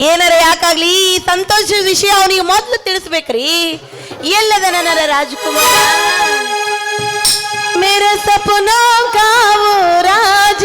ಏನಾರ ಯಾಕಾಗ್ಲಿ ಈ ಸಂತೋಷದ ವಿಷಯ ಅವನಿಗೆ ಮೊದಲು ತಿಳಿಸ್ಬೇಕ್ರಿ. ಎಲ್ಲದ ನನ್ನ ರಾಜಕುಮಾರ? ಮೇರೆ ಸಪನೋ ಕಾವು ರಾಜ.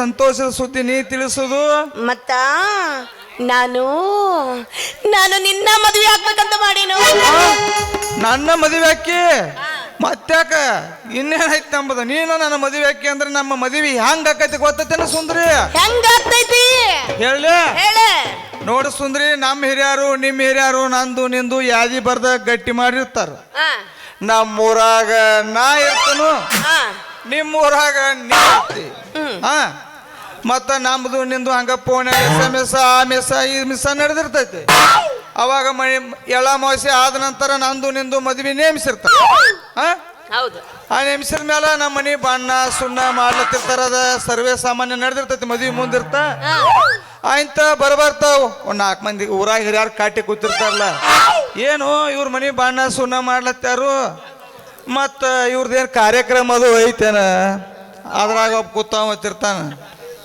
ಸಂತೋಷದ ಸುದ್ದಿ ನೀ ತಿಳಿಸೋದು? ಮತ್ತ ನಾನು ನಾನು ನಿನ್ನ ಮದುವೆ ಆಗ್ಬೇಕಂತ ಮಾಡೀನು. ನನ್ನ ಮದುವೆ ಅಕ್ಕಿ ಮತ್ತಾಕ ಇನ್ನೇನೈತಿ ನಂಬದು? ನೀನು ನನ್ನ ಮದುವೆ ಅಕ್ಕಿ ಅಂದ್ರೆ ನಮ್ಮ ಮದುವೆ ಹೆಂಗ್ ಆಕೈತಿ ಗೊತ್ತೈತೇನ ಸುಂದ್ರಿ? ಹೆಂಗ ಆಗ್ತೈತಿ? ಹೇಳಿ. ಹೇಳ. ನೋಡು ಸುಂದ್ರಿ ನಮ್ಮ ಹಿರಿಯರು ನಿಮ್ಮ ಹಿರಿಯರು ನಂದು ನಿಂದು ಯಾದಿ ಬರ್ದ ಗಟ್ಟಿ ಮಾಡಿರ್ತಾರ. ನಮ್ಮೂರಾಗ ನಾ ಇರ್ತನು. ನಿಮ್ಮೂರಾಗ ನೀ ಇರ್ತಿ. ಹಾ ಮತ್ತ ನಮ್ದು ನಿಂದು ಹಂಗ ಫೋನ್ ಎಸ್ ಎಂ ಎಸ್ ಆ ಮಿಸ ಈ ಮಿಸ ನಡೆದಿರ್ತೈತಿ. ಅವಾಗ ಮಳೆ ಎಳ ಮಾಸಿ ಆದ ನಂತರ ನಂದು ನಿಂದು ಮದ್ವಿ ನೇಮಿಸಿರ್ತ ಹಾಂ ಹೌದು. ಆ ನೇಮಿಸಿದ ಮೇಲೆ ನಮ್ಮ ಮನಿ ಬಣ್ಣ ಸುಣ್ಣ ಮಾಡ್ಲತ್ತಿರ್ತಾರ ಅದ ಸರ್ವೇ ಸಾಮಾನ್ಯ ನಡೆದಿರ್ತೈತಿ ಮದ್ವಿ ಮುಂದಿರ್ತ. ಆಯ್ತ ಬರ್ಬರ್ತಾವ. ಒಂದ್ ನಾಲ್ಕು ಮಂದಿ ಊರಾಗ ಹಿರಿಯಾರು ಕಾಟಿ ಕೂತಿರ್ತಾರಲ್ಲ. ಏನು ಇವ್ರ ಮನಿ ಬಣ್ಣ ಸುಣ್ಣ ಮಾಡ್ಲತ್ತಾರು ಮತ್ತ ಇವ್ರದ್ದೇನು ಕಾರ್ಯಕ್ರಮ ಅದು ಐತೇನ? ಅದ್ರಾಗ ಒಬ್ಬ ಕೂತಾವ ತಿರ್ತಾನ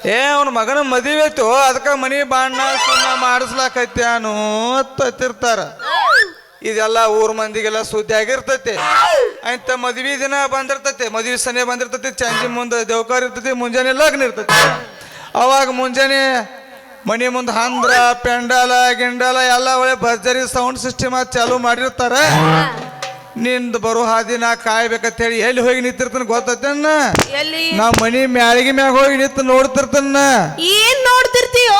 ಏ, ಅವನ ಮಗನ ಮದುವೆ ಇತ್ತು ಅದಕ್ಕೆ ಮನಿ ಬಾಣ ಸುಣ್ಣ ಮಾಡಿಸ್ಲಾಕೈತ್ಯಾನು ತತ್ತಿರ್ತಾರ ಇದೆಲ್ಲ ಊರ್ ಮಂದಿಗೆಲ್ಲ ಸುದ್ದಿ ಆಗಿರ್ತೈತಿ. ಅಂತ ಮದ್ವಿ ದಿನ ಬಂದಿರ್ತೈತಿ, ಮದ್ವಿ ಸನೆ ಬಂದಿರ್ತೈತಿ, ಚಂಜಿ ಮುಂದೆ ದೇವಕಾರ ಇರ್ತೈತಿ, ಮುಂಜಾನೆ ಲಗ್ನ ಇರ್ತೈತಿ. ಅವಾಗ ಮುಂಜಾನೆ ಮನೆ ಮುಂದೆ ಹಂದ್ರ, ಪೆಂಡಾಲ, ಗಿಂಡಾಲ, ಎಲ್ಲ ಒಳ್ಳೆ ಭರ್ಜರಿ ಸೌಂಡ್ ಸಿಸ್ಟಮ್ ಚಾಲು ಮಾಡಿರ್ತಾರ. ನಿಂದು ಬರೋ ಹಾದಿ ನಾ ಕಾಯ್ಬೇಕಂತ ಹೇಳಿ ಎಲ್ಲಿ ಹೋಗಿ ನಿಂತಿರ್ತನ ಗೊತ್ತೈತೇನ? ಎಲ್ಲಿ? ನಾ ಮನಿ ಮ್ಯಾಳಿಗೆ ಮ್ಯಾಗ ಹೋಗಿ ನಿಂತು ನೋಡ್ತಿರ್ತನ. ಏನ್ ನೋಡ್ತಿರ್ತೀಯೋ?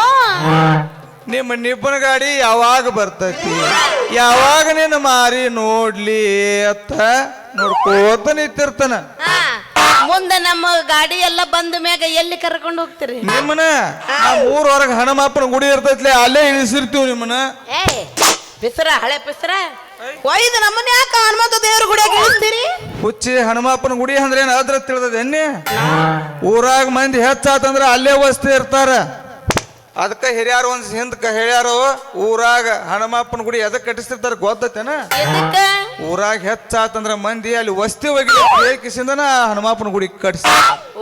ನಿಮ್ಮ ನಿಬ್ಬನ ಗಾಡಿ ಯಾವಾಗ ಬರ್ತೈತಿ? ಯಾವಾಗ ನಿನ್ನ ಮಾರಿ ನೋಡ್ಲಿ ಅತ್ತ ನೋಡ್ಕೋತ ನಿಂತಿರ್ತಾನ. ಮುಂದ ನಮ್ಮ ಗಾಡಿ ಎಲ್ಲ ಬಂದ ಮ್ಯಾಗ ಎಲ್ಲಿ ಕರ್ಕೊಂಡು ಹೋಗ್ತೀರಿ? ನಿಮ್ಮನ ಮೂರ್ ಊರೊಳಗೆ ಹಣಮಾಪನ ಗುಡಿ ಇರ್ತೈತ್ಲೆ ಅಲ್ಲೇ ಇಳಿಸಿರ್ತೀವಿ ನಿಮ್ಮನ ಏ ಪಿಸ್ರ ಹಳೆ ಪಿಸ್ರ ಒಯ್ದು ನಮ್ಮನ್ನ ಯಾಕೆ ಹನುಮಂತ ದೇವ್ರ ಗುಡಿಯಾಗ ಇಳಿಸ್ತೀರಿ? ಹುಚ್ಚಿ ಹನುಮಪ್ಪನ ಗುಡಿ ಅಂದ್ರೆ ಏನು ಅದ್ರ ತಿಳಿದದ ಎನ್ನಿ? ಊರಾಗ ಮಂದಿ ಹೆಚ್ಚಾತಂದ್ರ ಅಲ್ಲೇ ವಸ್ತಿ ಇರ್ತಾರ. ಅದಕ್ಕೆ ಹಿರಿಯಾರು ಒಂದ್ ಹಿಂದಕ್ಕೆ ಹೇಳ್ಯಾರು ಊರಾಗ ಹನುಮಪ್ಪನ ಗುಡಿ ಎದಕ್ಕೆ ಕಟ್ಟಿಸ್ತಿರ್ತಾರ ಗೊತ್ತೈತೇನ? ಎದಕ್ಕ? ಊರಾಗ ಹೆಚ್ಚಾತಂದ್ರ ಮಂದಿ ಅಲ್ಲಿ ವಸ್ತಿ ಹೋಗಿ ಹನುಮಪ್ಪನ ಗುಡಿ ಕಟ್ಸ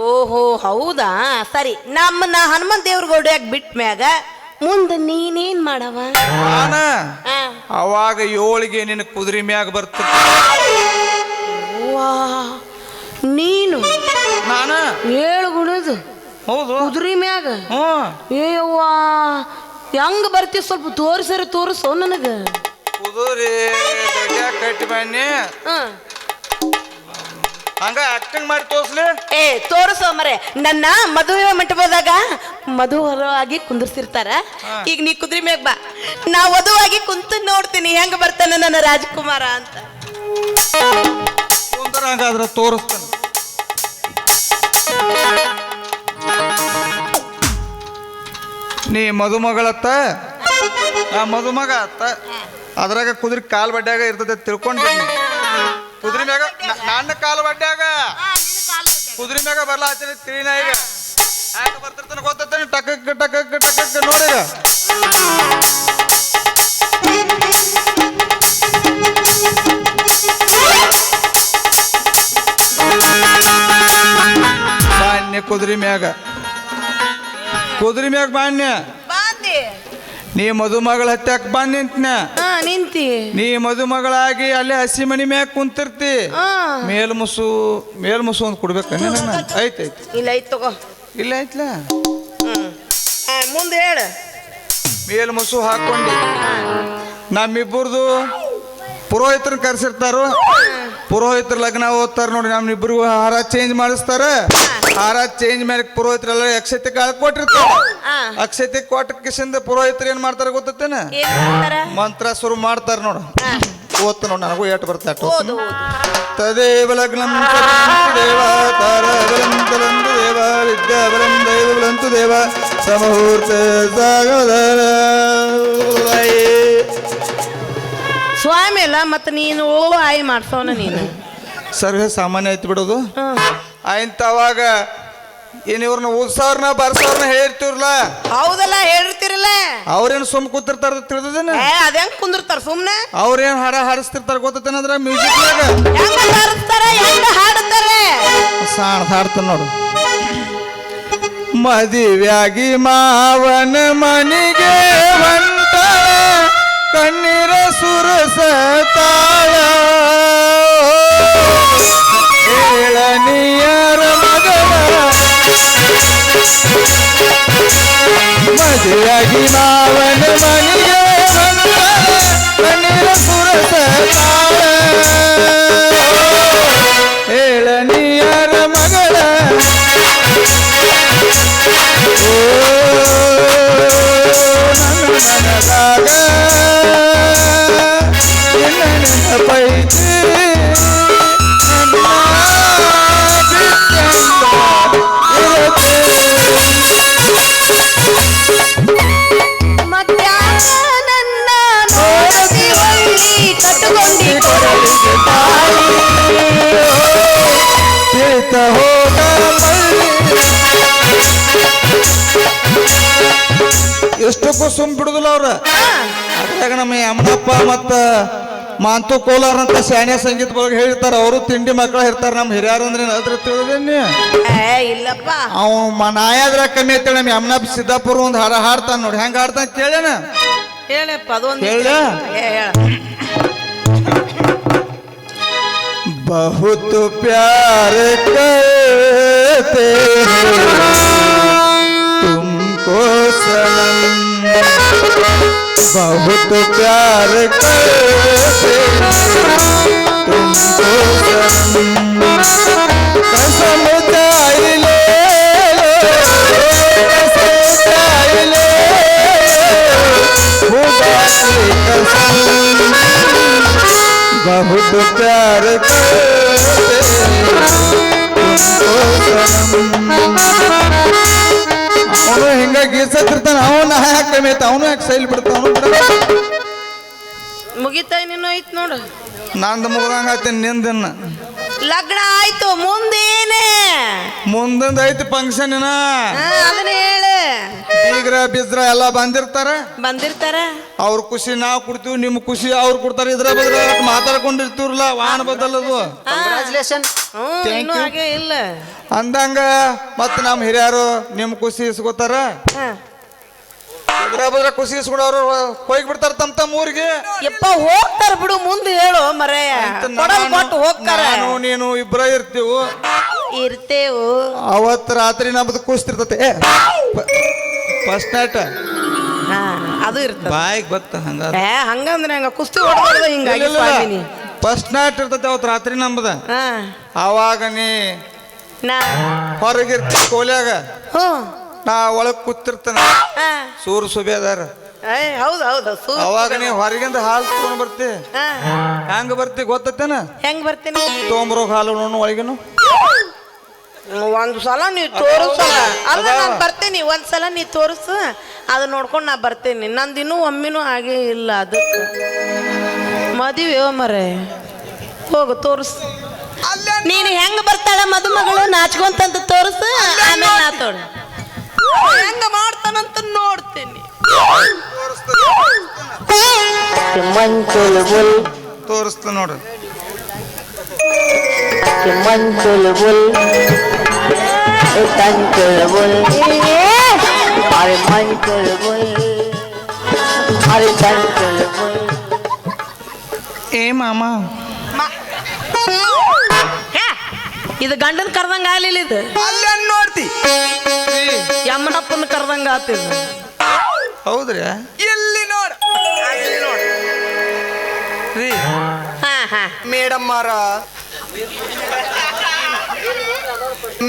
ಓಹೋ ಹೌದಾ? ಸರಿ ನಮ್ಮನ್ನ ಹನುಮಂತ ದೇವ್ರ ಗುಡಿಯಾಗ ಬಿಟ್ಮ್ಯಾಗ ಮುಂದೆ ನೀನೇನ್ ಮಾಡವ? ನಾನ? ಆ, ಅವಾಗ ಏಳಿಗೆ ನಿನ್ನ ಕುದುರೆ ಮ್ಯಾಗ ಬರ್ತದೆ ನೀನು ನಾನ? ಏಳು ಗುಣದು ಹೌದು. ಕುದುರೆ ಮ್ಯಾಗ? ಹ್ಞೂ. ಏವ್ವಾ ಹೆಂಗ್ ಬರ್ತಿ ಸ್ವಲ್ಪ ತೋರಿಸರಿ ತೋರಿಸು ನನಗ. ಕುದುರೆ ಕಟ್ಟಿ ಬನ್ನಿ. ಹಂಗ ಆಕ್ಟಿಂಗ್ ಮಾಡಿ ತೋರ್ಸ್ಲಿ. ಏ ತೋರಿಸು ಮರೆ ನನ್ನ ಮದುವೆ ಮಂಟಪದಾಗ ಮಧುವರವಾಗಿ ಕುಂದಿರ್ಸಿರ್ತಾರ. ಈಗ ನೀ ಕುದ್ರಿ ಮ್ಯಾಗ ಬಾ. ನಾ ವಧುವಾಗಿ ಕುಂತು ನೋಡ್ತೀನಿ. ಹೆಂಗ ಬರ್ತಾನೆ ನನ್ನ ರಾಜಕುಮಾರ ಅಂತ. ಕುಂದ್ರ ಹಂಗಾದ್ರೆ ತೋರಿಸ್ತಾನೆ. ನೀ ಮದುಮಗಳತ್ತ ಆ ಮದುಮಗ ಅತ್ತ. ಅದ್ರಾಗ ಕುದುರೆ ಕಾಲ್ ಬಡ್ಡ್ಯಾಗ ಇರ್ತದೆ ತಿಳ್ಕೊಂಡ್ಬಿಟ್ಟು ಕುದುರೆ ಮ್ಯಾಗ ನ- ನನ್ನ ಕಾಲು ಬಡ್ಡ್ಯಾಗ? ಕುದುರೆ ಮ್ಯಾಗ ಬರ್ಲಾ ಹಚ್ಚಿನ ತಿಳಿನ ಈಗ. ಹ್ಯಾಂಗ ಬರ್ತಿರ್ತಾನೆ ಗೊತ್ತೈತೆ ಟಕಕ್ ಟಕಕ್ ಟಕಕ್ ನೋಡಿ ಈಗ ಬಾನ್ಯ ಕುದುರೆ ಮ್ಯಾಗ. ಕುದುರೆ ಮ್ಯಾಗ ಮಾನ್ಯ ನೀ ಮದುಮಗಳ ಹತ್ಯಾಕ ಬಂದ್ ನಿಂತ್ನ. ಹಾ ನಿಂತಿ. ನೀ ಮದುಮಗಳಾಗಿ ಅಲ್ಲೇ ಹಸಿ ಮನಿ ಮ್ಯಾಗ ಕುಂತಿರ್ತಿ. ಹಾ. ಮೇಲ್ಮುಸು ಮೇಲ್ ಮುಸು ಅಂತ ಕೊಡ್ಬೇಕ ಐತ್ ಐತಿ ಇಲ್ಲ ಐತ್ ತಗೋ. ಇಲ್ಲ ಐತ್ಲ ಹ್ಮ್. ಆ, ಮುಂದೆ ಹೇಳ. ಮೇಲ್ಮುಸು ಹಾಕೊಂಡು. ನಮ್ಮಿಬ್ಬರದು ಪುರೋಹಿತರ ಕರೆಸಿರ್ತಾರ. ಪುರೋಹಿತರ ಲಗ್ನ ಓದ್ತಾರ ನೋಡಿ ನಮ್ಮಿಬ್ಬರಿಗೂ ಹಾರ ಚೇಂಜ್ ಮಾಡಿಸ್ತಾರ. ಹಾರ ಚೇಂಜ್ ಮೇಲೆ ಪುರೋಹಿತರೆಲ್ಲ ಅಕ್ಷತೆ ಕಾಳು ಕೊಟ್ಟಿರ್ತಾರೆ. ಆ. ಅಕ್ಷತೆ ಕೊಟ್ಟ ಕಿಸಿಂದ ಪುರೋಹಿತರು ಏನ್ ಮಾಡ್ತಾರೆ ಗೊತ್ತೇನ ಏನ್ ಮಾಡ್ತಾರ? ಮಂತ್ರ ಶುರು ಮಾಡ್ತಾರ ನೋಡು. ಓದ್ತ ನೋಡು ನನಗೂ ಏಟ್ ಬರ್ತಾ ಓದು ಓದು. ತದೇವ ಲಗ್ನಂ ದೇವ ತಾರಬಲಂ ಚಲಂತು ದೇವ ವಿದ್ಯಾಬಲಂ ದೈವಬಲಂತು ದೇವ ಸಮೂರ್ತ ಸಾಗದರ ಸ್ವಾಮಿ ಅಲ್ಲ ಮತ್ತೆ ನೀನು ಓ ಆಯ್ ಮಾಡ್ಸೋನ ನೀನು. ಸರ್ವೇ ಸಾಮಾನ್ಯ ಐತಿ ಬಿಡೋದು. ಹ್ಮ್. ಆಯ್ತು ಏನು ಇವ್ರನ್ನ ಉತ್ಸವ್ರನ್ನ ಬರ್ಸವ್ರನ್ನ ಹೇಳಿರ್ತಿವ್ರಲ್ಲ ಹೌದಲ್ಲ ಹೇಳಿರ್ತಿರಲ್ಲ ಅವ್ರೇನ್ ಸುಮ್ ಕೂತಿರ್ತಾರ ತಿಳಿದೇನ ಏ ಅದ್ಯಾಂಗ ಕುಂದಿರ್ತಾರ ಸುಮ್ನೆ? ಅವ್ರೇನ್ ಹಾಡ ಹಾಡಿಸ್ತಿರ್ತಾರ ಗೊತ್ತೇನಂದ್ರ ಮ್ಯೂಸಿಕ್ ಹಾಡ್ತಾರೆ ಹೆಂಗ ಸಾಣ್ ನೋಡು. ಮದಿವ್ಯಾಗಿ ಮಾವನ ಮನಿಗೆ ಬಂತ ಕಣ್ಣೀರ ಸುರಸತಾಳ. ಮದುವೆಯಾಗಿ ಮಾವನ ಮನಿಗೆ ಬಂದ ಕಣ್ಣೀರ ಸುರಸತಾಳ ಏಳನಿಯರ ಮಗಳ ಓ ನನ್ನ ಕಟ್ಟುಕೊಂಡಿ ಕೊರಳಿಗೆ ಬಿಡುದಿಲ್ಲ ಅವ್ರ ಅದ್ರಾಗ ನಮ್ಮ ಯಮನಪ್ಪ ಮತ್ತ ಮಾಂತು ಕೋಲಾರ ಅಂತ ಶಾಣ್ಯ ಸಂಗೀತ ಬಗ್ಗೆ ಹೇಳ್ತಾರ ಅವರು ತಿಂಡಿ ಮಕ್ಕಳ ಇರ್ತಾರ ನಮ್ಮ ಹಿರಿಯರು ಅಂದ್ರೆ ಅದ್ರ ತಿಳಿದೇನಿ ಇಲ್ಲಪ್ಪ ಅವ ನಾಯಾದ್ರ ಕಮ್ಮಿ ಐತೆ ನಮ್ಮ ಯಮನಪ್ಪ ಸಿದ್ದಾಪುರ ಒಂದು ಹರ ಹಾಡ್ತಾನ ನೋಡಿ ಹೆಂಗ ಹಾಡ್ತಾನ ಕೇಳೇನ ಹೇಳಪ್ಪ ಅದೊಂದು ಹೇಳ? बहुत प्यार करते हैं तुमको सनम बहुत प्यार करते हैं तुमको सनम कसम चाय ले लो कसम चाय ले लो खुदा की कसम बहुत प्यार करते ಅವನ ಯಾಕೆ ಕಮ್ಮಿ ಐತ ಅವನು ಯಾಕೆ ಸೈಲ್ ಬಿಡ್ತಾನ? ಅವನು ಮುಗಿತಾ ನೀನು ಐತ್ ನೋಡು. ನಂದು ಮುಗ್ದಂಗ ಆಯ್ತು ನಿಂದನ್ನ? ಲಗ್ನ ಆಯ್ತು ಮುಂದೇನೆ. ಮುಂದಿಂದ ಐತಿ ಫಂಕ್ಷನ್ ಅದನ್ನ ಹೇಳು. ಬೀಗ್ರ ಬಿಜ್ರ ಎಲ್ಲ ಬಂದಿರ್ತಾರ? ಬಂದಿರ್ತಾರ. ಅವ್ರ ಖುಷಿ ನಾವು ಕೊಡ್ತೀವಿ ನಿಮ್ಮ ಖುಷಿ ಅವ್ರು ಕೊಡ್ತಾರೆ ಇದ್ರ ಬದ್ರ ಮಾತಾಡ್ಕೊಂಡಿರ್ತೀವ್ರಲ್ಲ ವಾಹನ ಬದಲದು ಕಂಗ್ರಾಚುಲೇಷನ್ ಇನ್ನೂ. ಹಾಗೆ ಇಲ್ಲ. ಅಂದಂಗ ಮತ್ ನಮ್ಮ ಹಿರಿಯರು ನಿಮ್ಮ ಖುಷಿ ಇಸ್ಕೋತಾರ? ಹಾ. ಇದ್ರ ಬದ್ರ ಖುಷಿ ಇಸ್ಕೊಂಡವ್ರು ಹೋಗಿ ಬಿಡ್ತಾರ ತಮ್ಮ ತಮ್ಮ ಊರಿಗೆ. ಯಪ್ಪ ಹೋಗ್ತಾರ ಬಿಡು ಮುಂದೆ ಹೇಳು ಮರೆ. ಕೊಡಲ್ ಕೊಟ್ಟು ಹೋಗ್ತಾರ. ನಾನು ನೀನು ಇಬ್ರೇ ಇರ್ತೀವು. ಇರ್ತೇವು. ಅವತ್ ರಾತ್ರಿ ನಮ್ದು ಕುಸ್ತಿರ್ತತೆ ಫಸ್ಟ್ ನೈಟ್ ಅದು ಇರ್ತ ಬಾಯಿಗೆ ಬತ್ತ ಹಂಗ. ಏ ಹಂಗಂದ್ರೆ ಹಂಗ ಕುಸ್ತಿ ಹೊಡ್ಬಾರ್ದು ಹಿಂಗಾಗಿ ಸ್ವಾಮಿನಿ. ಫಸ್ಟ್ ನೈಟ್ ಇರ್ತತೆ ಅವತ್ ರಾತ್ರಿ ನಮ್ದ. ಹಾ. ಅವಾಗ ನೀ ನಾ ಹೊರಗಿರ್ತಿ ಕೋಲ್ಯಾಗ. ಹ್ಞೂ. ನಾ ಒಳಗ್ ಕೂತಿರ್ತಾನ. ಸೂರ್ ಸುಬೇದಾರ ಏಯ್ ಹೌದು ಹೌದು ಸೂ ಅವಾಗ ನೀವು ಹೊರಗಿಂದ ಹಾಲು ತಗೊಂಡ್ ಬರ್ತಿ. ಹೆಂಗ್ ಹೆಂಗ ಬರ್ತಿ ಗೊತ್ತೇನ ಹೆಂಗ್ ಬರ್ತೀನಿ? ತೊಗೊಂಬರೋ ಹಾಲು ನೋಡು ಒಳಗಿನು ಒಂದ್ ಸಲ ನೀ ತೋರಿಸಲ್ಲ ಅಲ್ಲ. ನಾನು ಬರ್ತೇನೆ. ಒಂದ್ ಸಲ ನೀ ತೋರಿಸು. ಅದು ನೋಡ್ಕೊಂಡು ನಾ ಬರ್ತೇನೆ. ಇನ್ನೂ ಒಮ್ಮಿನೂ ಆಗೇ ಇಲ್ಲ ಅದಕ್ಕೆ. ಮದುವೆ ಮರೆ. ಹೋಗು ತೋರಿಸು. ನೀನು ಹೆಂಗ್ ಬರ್ತಾಳ ಮದುಮಗಳು? ನಾಚ್ಕೊಂತಂತ ತೋರಿಸು. ಆಮೇಲೆ ನಾ ತೋಡ ಹೆಂಗ ಮಾಡ್ತಾನಂತ ನೋಡ್ತೀನಿ. ಮಂಚುಲ್ ಬುಲ್. ತೋರಿಸ್ತು ನೋಡು. ಮಂಚುಲ್ ಬುಲ್. ತಂಚುಲ್ ಬುಲ್. ಅರೆ ಮಂಚುಲ್ ಬುಲ್. ಅರೆ ತಂಚುಲ್ ಬುಲ್. ಏ ಮಾಮ. ಹೇ, ಇದು ಗಂಡನ ಕರ್ದಂಗ ಆಗ್ಲಿಲ್ಲ ಇದು. ಅಲ್ಲೇ ನೋಡ್ತಿ? ಯಮ್ಮನಪ್ಪನ ಕರ್ದಂಗ ಆತಿದ್ ಹೌದ್ರಿ? ಇಲ್ಲಿ ನೋಡ? ರೀ ಹಾ ಹಾ. ಮೇಡಮ್ ಮಾರ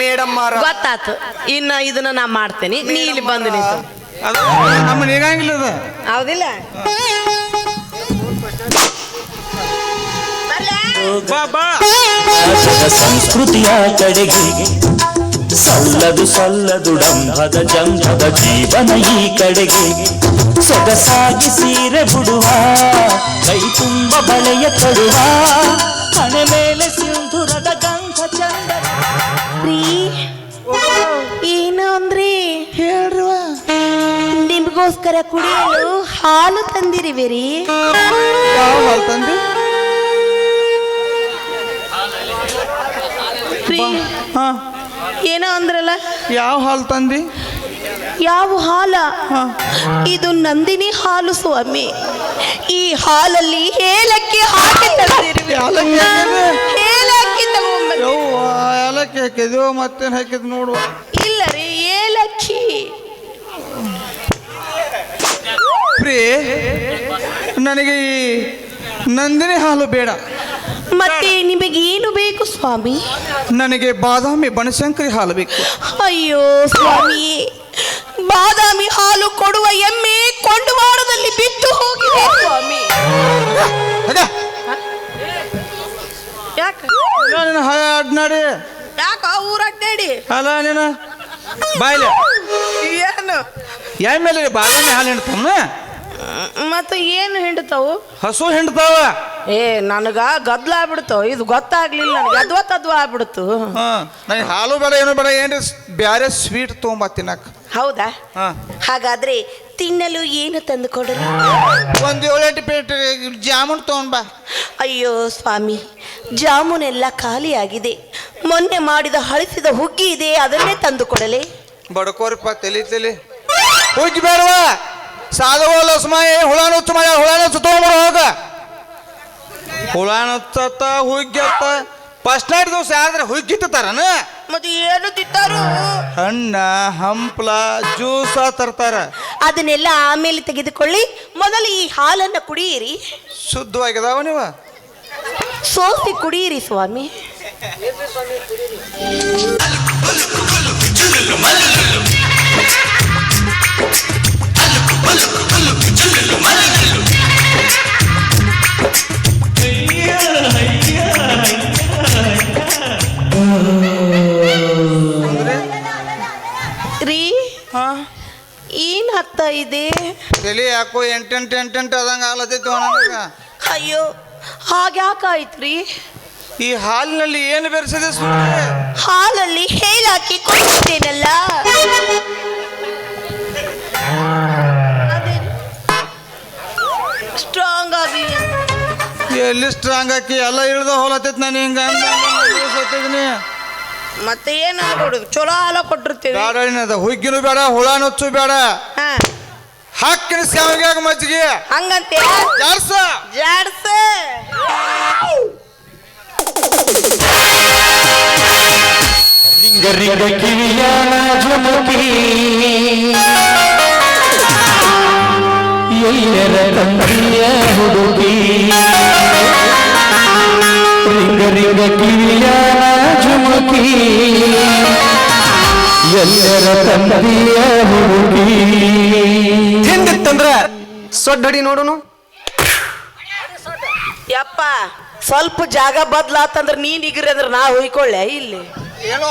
ಮೇಡಮ್ ಮಾರ ಗೊತ್ತಾತು. ಇನ್ನ ಇದನ್ನ ನಾ ಮಾಡ್ತೇನೆ. ನೀ ಇಲ್ಲಿ ಬಂದು ನಿಂತು. ಅದು ನಮ್ಮ ನೀಗಂಗಿಲ್ಲ ಅದು? ಹೌದಿಲ್ಲ? ಬಾ ಬಾ. ಸಂಸ್ಕೃತಿಯ ಕಡೆಗೆ ಸಲ್ಲದು ಸಲ್ಲದು ಡಂಭದ ಜಂಭದ ಜೀವನ ಈ ಕಡೆಗೆ. ಸೊಗಸಾಗಿ ಸೀರೆ ಬಿಡುವ ಕೈ ತುಂಬ ಬಳೆಯ ತಡುವ ಹಣೆ ಮೇಲೆ ಸಿಂಧುರದ ಗಂಧ ಚಂದ ಏನು ಅಂದ್ರಿ? ಹೇಳ್ರುವ. ನಿಮಗೋಸ್ಕರ ಕುಡಿಯಲು ಹಾಲು ತಂದಿರಿವಿರಿ? ತಂದಿ? ಹಾ. ಏನೋ ಅಂದ್ರಲ್ಲ? ಯಾವ ಹಾಲು ತಂದಿ? ಯಾವ ಹಾಲ? ಇದು ನಂದಿನಿ ಹಾಲು ಸ್ವಾಮಿ. ಈ ಹಾಲಲ್ಲಿ ಏಲಕ್ಕಿ ಹಾಕಿ ತಂದಿರುವೆ ಏಲಕ್ಕಿ ತಗೊಂಡ್ಬಂದೆ ಯಾಲಕ್ಕಿ ಹಾಕಿದ್ವು ಮತ್ತೇನು ಹಾಕಿದ್ ನೋಡುವ. ಇಲ್ಲ ರೀ ಏಲಕ್ಕಿ. ಪ್ರೀ ನನಗೆ ಈ ನಂದಿನಿ ಹಾಲು ಬೇಡ. ಮತ್ತೆ ನಿಮಗೆ ಏನು ಬೇಕು ಸ್ವಾಮಿ? ನನಗೆ ಬಾದಾಮಿ ಬನಶಂಕರಿ ಹಾಲು ಬೇಕು. ಅಯ್ಯೋ ಸ್ವಾಮಿ ಬಾದಾಮಿ ಹಾಲು ಕೊಡುವ ಎಮ್ಮೆ ಕೊಂಡವಾಡದಲ್ಲಿ ಬಿದ್ದು ಹೋಗಿದೆ ಸ್ವಾಮಿ. ಯಾಕ? ಅಡ್ನಾಡಿ ಯಾಕ ಅಲ್ಲ ನೀನು. ಬಾಯ್ಲೆ. ಏನು? ಎಮ್ಮೆಲೆ ಬಾದಾಮಿ ಹಾಲು ಮತ್ತೆ ಏನು ಹಿಂಡ್ತಾವು? ಹಸು ಹಿಂಡ್ತಾವ. ಏ ನನಗ ಗದ್ಲ ಆಗ್ಬಿಡ್ತು. ಇದು ಗೊತ್ತಾಗ್ಲಿಲ್ಲ ನನಗೆ. ಅದ್ವ ತದ್ವ ಆಗ್ಬಿಡ್ತು. ಹಾ ನನಗೆ ಹಾಲು ಬೇಡ ಏನು ಬೇಡ ಏನ್ರಿ? ಬ್ಯಾರೆ ಸ್ವೀಟ್ ತೊಗೊಂಬ ತಿನ್ನಕ್. ಹೌದಾ? ಹಾ. ಹಾಗಾದ್ರೆ ತಿನ್ನಲು ಏನು ತಂದು ಕೊಡಲು? ಒಂದು ಏಳೆಂಟು ಪ್ಲೇಟ್ ಜಾಮೂನ್ ಬಾ ಅಯ್ಯೋ ಸ್ವಾಮಿ ಜಾಮೂನ್ ಎಲ್ಲ ಖಾಲಿಯಾಗಿದೆ ಮೊನ್ನೆ ಮಾಡಿದ ಹಳಿಸಿದ ಹುಗ್ಗಿ ಇದೆ ಅದನ್ನೇ ತಂದು ಕೊಡಲಿ. ಬಡ್ಕೋರಿಪ್ಪ ತಲಿ ತಲಿ. ಹುಗ್ಗಿ ಬೇಡವಾ? ಸಾಧುವ ಲಸ್ಮಾಯಿ ಹುಳಾನು ಹುಳಾನು ತೊಗೊಂಬರ ಹೋಗ. ಹುಳ ನುಚ್ಚತ್ತ ಹುಗ್ಗತ್ತ ಫಸ್ಟ್ ನೈಟ್ ದಿವಸ ಆದ್ರೆ ಹುಗ್ಗಿತ್ತಾರನ ಮತ್ತೆ ಏನು ತಿಂತಾರು? ಹಣ್ಣ ಹಂಪ್ಲ ಜ್ಯೂಸ ತರ್ತಾರ. ಅದನ್ನೆಲ್ಲ ಆಮೇಲೆ ತೆಗೆದುಕೊಳ್ಳಿ. ಮೊದಲು ಈ ಹಾಲನ್ನ ಕುಡಿಯಿರಿ. ಶುದ್ಧವಾಗಿದಾವ ನೀವ? ಸೋಸಿ ಕುಡಿಯಿರಿ ಸ್ವಾಮಿ. ರೀ ಇದೆ? ತಲೆ ಯಾಕೋ ಎಂಟೆಂಟ್ ಎಂಟೆಂಟ್ ಅದಂಗ ಆಗ್ಲತ್ತೈತಿ ನನಗ. ಅಯ್ಯೋ ಹಾಗ್ಯಾಕಾಯ್ತ್ರಿ? ಈ ಹಾಲಿನಲ್ಲಿ ಏನು ಬೆರೆಸಿದೆ ಸುಮ್ಮನೆ ಹಾಲಲ್ಲಿ ಹೇಳಾಕಿ ಕೊಡ್ತೇನಲ್ಲ ಸ್ಟ್ರಾಂಗ್ ಆಗಿ ಎಲ್ಲಿ ಸ್ಟ್ರಾಂಗ್ ಹಾಕಿ ಎಲ್ಲ ಇಳ್ದ ಹೋಲತ್ತೈತಿ ನಾನು ಹಿಂಗ ಮತ್ತೆ ಏನು ಚಲೋ ಹಾಲ ಕೊಟ್ಟಿರ್ತೀವಿ. ಬೇಡ ಹುಗ್ಗಿನೂ ಬೇಡ ಹುಳ ನುಚ್ಚು ಬೇಡ ಹಾ. ಹಾಕಿನ ಶಾವಿಗೆ ಮಜ್ಜಿಗೆ. ಹಂಗಂತೆ? ಜಾಡ್ಸ. ಜಾಡ್ಸ. ರಿಂಗ ರಿಂಗ ಕಿವಿಯ ಜುಮುಕಿ ಎಲ್ಲರ ತಂದೆಯ ಹುಡುಗಿ. ರಿಂಗ ರಿಂಗ ಕಿವಿಯ ಜುಮುಕಿ ಎಲ್ಲರ ತಂದೆಯ ಹುಡುಗಿ. ಸೊಡ್ಡಡಿ ನೋಡುನು? ಯಪ್ಪ ಸ್ವಲ್ಪ ಜಾಗ ಬದ್ಲಾತಂದ್ರೆ ನೀನ್ ಇಗ್ರಿ ಅಂದ್ರೆ ನಾ ಹೊಯ್ಕೊಳ್ಳೆ ಇಲ್ಲಿ. ಏನೋ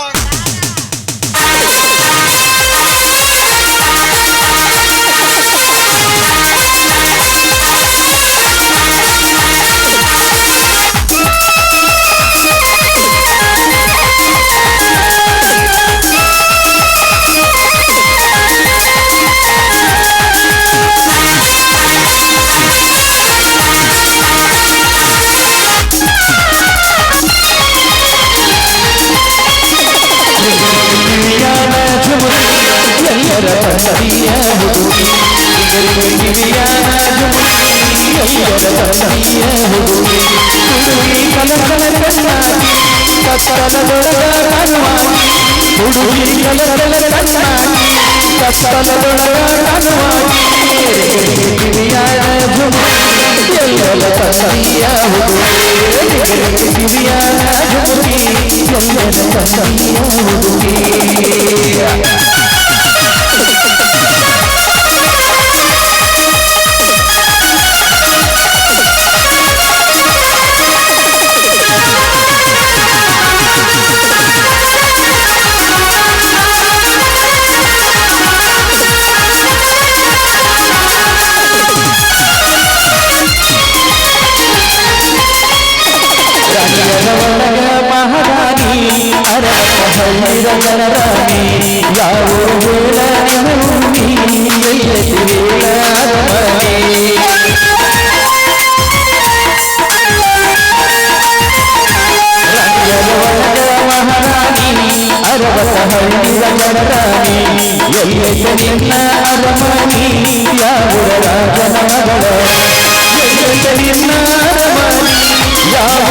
يا ಹೈರಗರರಾಮಿ ಯಾವ ವೇಳ ಭೂಮಿ ಎಲ್ಲೆತಿ ವೇಳ ಹಳ್ಳಿರಗರರಾಣಿ ಎಲ್ಲೆತೆ ನಿನ್ನ ಅರಮಣಿ ಯಾವ ರಾಜನ ಮಗಳ ಎಲ್ಲೆತೆ ನಿನ್ನ ಅರಮಣಿ ಯಾವ